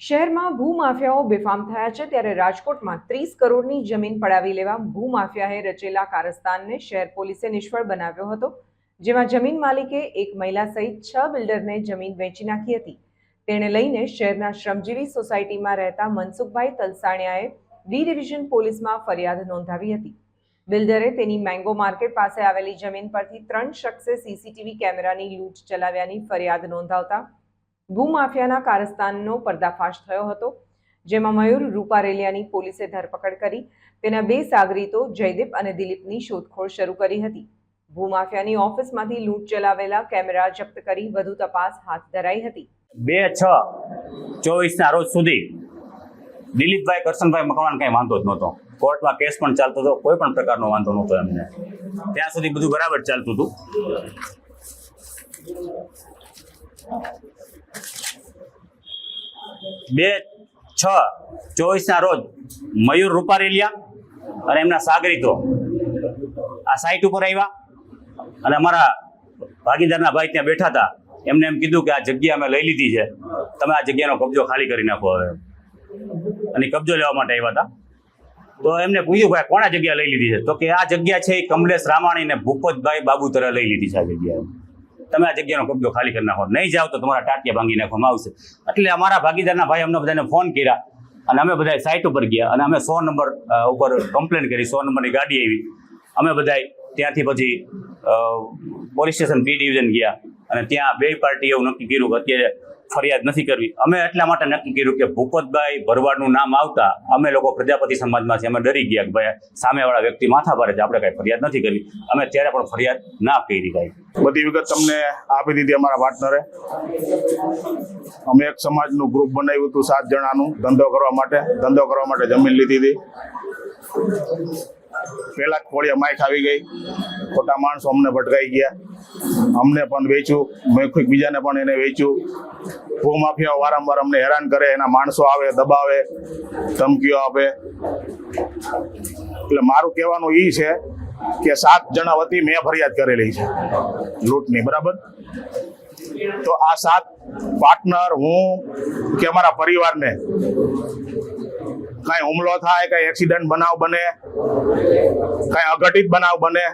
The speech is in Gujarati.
શહેરમાં ભૂમાફિયાઓ બેફામ થયા છે ત્યારે રાજકોટમાં ત્રીસ કરોડની જમીન પડાવી લેવા ભૂમાફિયાએ રચેલા કારસ્તાનને શહેર પોલીસે નિષ્ફળ બનાવ્યો હતો, જેમાં જમીન માલિકે એક મહિલા સહિત છ બિલ્ડરને જમીન વેચી નાખી હતી. તેને લઈને શહેરના શ્રમજીવી સોસાયટીમાં રહેતા મનસુખભાઈ તલસાણિયાએ ડી ડિવિઝન પોલીસમાં ફરિયાદ નોંધાવી હતી. બિલ્ડરે તેની મેંગો માર્કેટ પાસે આવેલી જમીન પરથી ત્રણ શખ્સે સીસીટીવી કેમેરાની લૂંટ ચલાવ્યાની ફરિયાદ નોંધાવતા ભૂમાફિયાના કારસ્તાનનો પર્દાફાશ થયો હતો, જેમાં મયુર રૂપારેલિયાની પોલીસે ધરપકડ કરી, તેના બે સાગરીતો જયદીપ અને દિલીપની શોધખોળ શરૂ કરી હતી. ભૂમાફિયાની ઓફિસમાંથી લૂંટ ચલાવેલા કેમેરા જપ્ત કરી વધુ તપાસ હાથ ધરાઈ હતી. બે છ ચોવીસના રોજ સુધી દિલીપભાઈ, કરશનભાઈ મકવાન કંઈ વાંધો જ નહોતો. કોર્ટમાં કેસ પણ ચાલતો હતો, કોઈ પણ પ્રકારનો વાંધો નહોતો એમને. ત્યાં સુધી બધું બરાબર ચાલતું હતું. બે, છ, ચોવીસના રોજ મયુર રૂપારેલિયા અને એમના સાગરીતો. આ સાઇટ ઉપર આવ્યા અને અમારા ભાગીદારના ભાઈ ત્યાં બેઠા હતા. એમને એમ કીધું કે આ જગ્યા અમે લઈ લીધી છે. તમે આ જગ્યાનો કબજો ખાલી કરી નાખો હવે. અને કબજો લેવા માટે આવ્યા હતા. તો એમને પૂછ્યું ભાઈ કોણે જગ્યા લઈ લીધી છે? તો કે આ જગ્યા છે એ કમલેશ રામાણી ને ભૂપતભાઈ બાબુતરા લઈ લીધી છે આ જગ્યા તમે આ જગ્યાનો કબજો ખાલી કરી નાખો. નહીં જાઓ તો તમારા ટાટિયા ભાંગી નાખવામાં આવશે. એટલે અમારા ભાગીદારના ભાઈ અમને બધાને ફોન કર્યા અને અમે બધા સાઇટ ઉપર ગયા અને અમે સો નંબર ઉપર કમ્પ્લેન કરી, સો નંબરની ગાડી આવી. અમે બધા ત્યાંથી પછી પોલીસ સ્ટેશન બી ડિવિઝન ગયા અને ત્યાં બે પાર્ટીએ એવું નક્કી કર્યું કે અત્યારે ફરિયાદ નથી કરવી. અમે એટલા માટે નક્કી કર્યું કે ભૂપતભાઈ ભરવાડનું નામ આવતા અમે લોકો પ્રજાપતિ સમાજમાંથી અમે ડરી ગયા કે ભાઈ સામેવાળા વ્યક્તિ માથા ભારે છે, આપણે કાંઈ ફરિયાદ નથી કરવી. અમે ત્યારે પણ ફરિયાદ ના કરી કાંઈ બધી વિગત તમને આપી દીધી અમારા પાર્ટનરે. અમે એક સમાજનું ગ્રુપ બનાવ્યું હતું સાત જણાનું, ધંધો કરવા માટે. ધંધો કરવા માટે જમીન લીધી હતી. પેલા જ ખોળિયા માઇક આવી ગઈ. ખોટા માણસો અમને ભટકાઈ ગયા. અમને પણ વેચ્યું મેં કોઈક બીજાને પણ એને વેચ્યું. ભૂમાફિયાઓ વારંવાર અમને હેરાન કરે, એના માણસો આવે, દબાવે, ધમકીઓ આપે. એટલે મારું કહેવાનું એ છે કે સાત જણા વતી મેં ફરિયાદ કરેલી છે, લૂંટની, બરાબર? તો આ સાત પાર્ટનર હું કે અમારા પરિવારને કાંઈ હુમલો થાય, કાંઈ એક્સિડન્ટ બનાવ બને, કાંઈ અઘટિત બનાવ બને